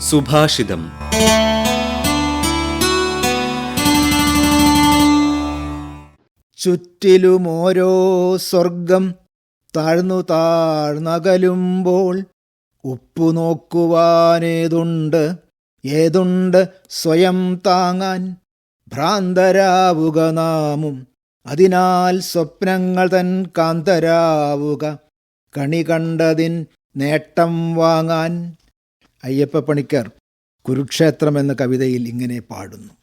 സുഭാഷിതം. ചുറ്റിലുമോരോ സ്വർഗം താഴ്ന്നു താഴ്ന്നകലുമ്പോൾ ഉപ്പു നോക്കുവാനേതുണ്ട്. ഏതുണ്ട് സ്വയം താങ്ങാൻ? ഭ്രാന്തരാവുക നാമും. അതിനാൽ സ്വപ്നങ്ങൾ തൻ കാന്തരാവുക. കണി കണ്ടതിൻ നേട്ടം വാങ്ങാൻ അയ്യപ്പ പണിക്കർ കുരുക്ഷേത്രം എന്ന കവിതയിൽ ഇങ്ങനെ പാടുന്നു.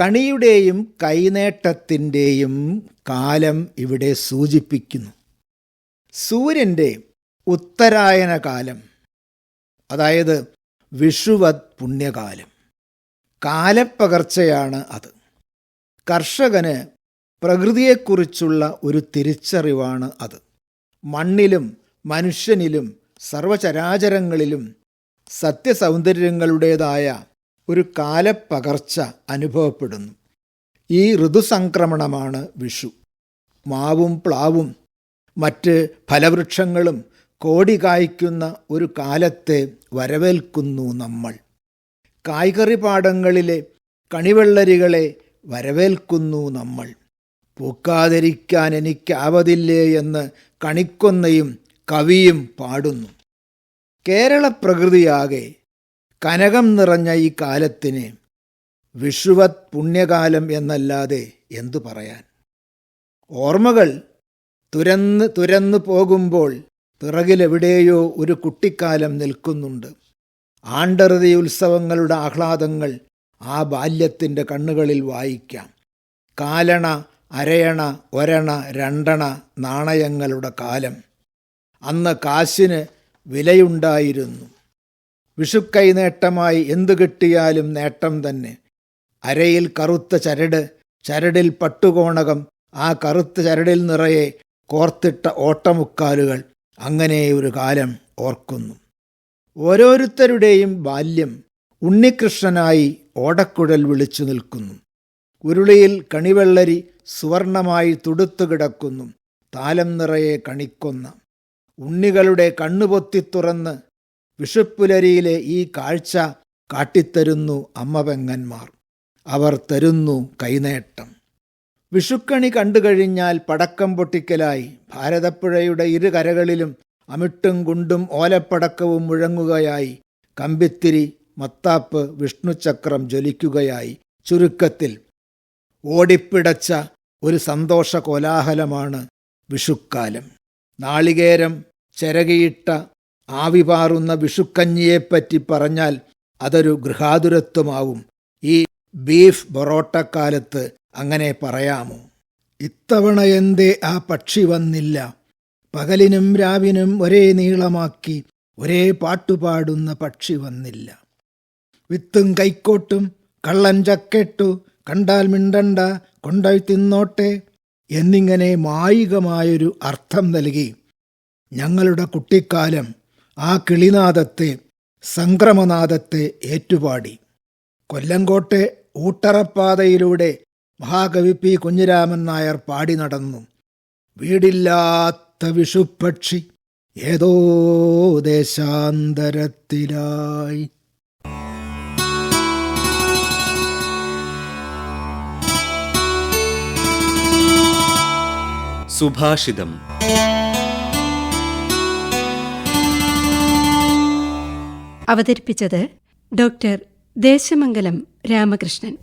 കണിയുടെയും കൈനേട്ടത്തിന്റെയും കാലം ഇവിടെ സൂചിപ്പിക്കുന്നു. സൂര്യന്റെ ഉത്തരായന കാലം അതായത് വിഷുവത് പുണ്യകാലം. കാലപ്പകർച്ചയാണ് അത്. കർഷകന് പ്രകൃതിയെക്കുറിച്ചുള്ള ഒരു തിരിച്ചറിവാണ് അത്. മണ്ണിലും മനുഷ്യനിലും സർവചരാചരങ്ങളിലും സത്യസൗന്ദര്യങ്ങളുടേതായ ഒരു കാലപ്പകർച്ച അനുഭവപ്പെടുന്നു. ഈ ഋതുസംക്രമണമാണ് വിഷു. മാവും പ്ലാവും മറ്റ് ഫലവൃക്ഷങ്ങളും കോടി കായ്ക്കുന്ന ഒരു കാലത്തെ വരവേൽക്കുന്നു നമ്മൾ. കായ്കറി പാടങ്ങളിലെ കണിവെള്ളരികളെ വരവേൽക്കുന്നു നമ്മൾ. പൂക്കാതിരിക്കാൻ എനിക്കാവതില്ലേ എന്ന് കണിക്കൊന്നയും കവിയും പാടുന്നു. കേരള പ്രകൃതിയാകെ കനകം നിറഞ്ഞ ഈ കാലത്തിന് വിഷുവത് പുണ്യകാലം എന്നല്ലാതെ എന്തു പറയാൻ? ഓർമ്മകൾ തുരന്ന് തുരന്നു പോകുമ്പോൾ പിറകിലെവിടെയോ ഒരു കുട്ടിക്കാലം നിൽക്കുന്നുണ്ട്. ആണ്ടറുതി ഉത്സവങ്ങളുടെ ആഹ്ലാദങ്ങൾ ആ ബാല്യത്തിന്റെ കണ്ണുകളിൽ വായിക്കാം. കാലണ അരയണ ഒരണ രണ്ടണ നാണയങ്ങളുടെ കാലം. അന്ന് കാശിന് വിലയുണ്ടായിരുന്നു. വിഷുക്കൈ നേട്ടമായി എന്തു കിട്ടിയാലും നേട്ടം തന്നെ. അരയിൽ കറുത്ത ചരട് ചരടിൽ പട്ടുകോണകം ആ കറുത്ത ചരടിൽ നിറയെ കോർത്തിട്ട ഓട്ടമുക്കാലുകൾ. അങ്ങനെ ഒരു കാലം ഓർക്കുന്നു. ഓരോരുത്തരുടെയും ബാല്യം ഉണ്ണികൃഷ്ണനായി ഓടക്കുഴൽ വിളിച്ചു നിൽക്കുന്നു. ഉരുളിയിൽ കണിവെള്ളരി സുവർണമായി തുടുത്തു കിടക്കുന്നു. താലം നിറയെ കണിക്കൊന്ന ഉണ്ണികളുടെ കണ്ണുപൊത്തി തുറന്ന് വിഷുപ്പുലരിയിലെ ഈ കാഴ്ച കാട്ടിത്തരുന്നു അമ്മപെങ്ങന്മാർ അവർ തരുന്നു കൈനേട്ടം. വിഷുക്കണി കണ്ടുകഴിഞ്ഞാൽ പടക്കം പൊട്ടിക്കലായി. ഭാരതപ്പുഴയുടെ ഇരു കരകളിലും അമിട്ടും കുണ്ടും ഓലപ്പടക്കവും മുഴങ്ങുകയായി. കമ്പിത്തിരി മത്താപ്പ് വിഷ്ണുചക്രം ജ്വലിക്കുകയായി. ചുരുക്കത്തിൽ ഓടിപ്പിടച്ച ഒരു സന്തോഷ കോലാഹലമാണ് വിഷുക്കാലം. നാളികേരം ചിരകിയിട്ട ആവിപാറുന്ന വിഷുക്കഞ്ഞിയെപ്പറ്റി പറഞ്ഞാൽ അതൊരു ഗൃഹാതുരത്വമാവും. ഈ ബീഫ് ബൊറോട്ടക്കാലത്ത് അങ്ങനെ പറയാമോ? ഇത്തവണ എന്തേ ആ പക്ഷി വന്നില്ല. പകലിനും രാവിനും ഒരേ നീളമാക്കി ഒരേ പാട്ടുപാടുന്ന പക്ഷി വന്നില്ല. വിത്തും കൈക്കോട്ടും കള്ളൻ ചക്കെട്ടു കണ്ടാൽ മിണ്ടണ്ട കൊണ്ടോയി തിന്നോട്ടെ എന്നിങ്ങനെ മായികമായൊരു അർത്ഥം നൽകി. ഞങ്ങളുടെ കുട്ടിക്കാലം ആ കിളിനാദത്തെ സംക്രമനാദത്തെ ഏറ്റുപാടി. കൊല്ലങ്കോട്ടെ ഊട്ടറപ്പാതയിലൂടെ മഹാകവി പി. കുഞ്ഞിരാമൻ നായർ പാടി നടന്നു. വീടില്ലാത്ത വിഷുപ്പക്ഷി ഏതോ ദേശാന്തരത്തിലായി. സുഭാഷിതം. അവതരിപ്പിച്ചത് ഡോക്ടർ ദേശമംഗലം രാമകൃഷ്ണൻ.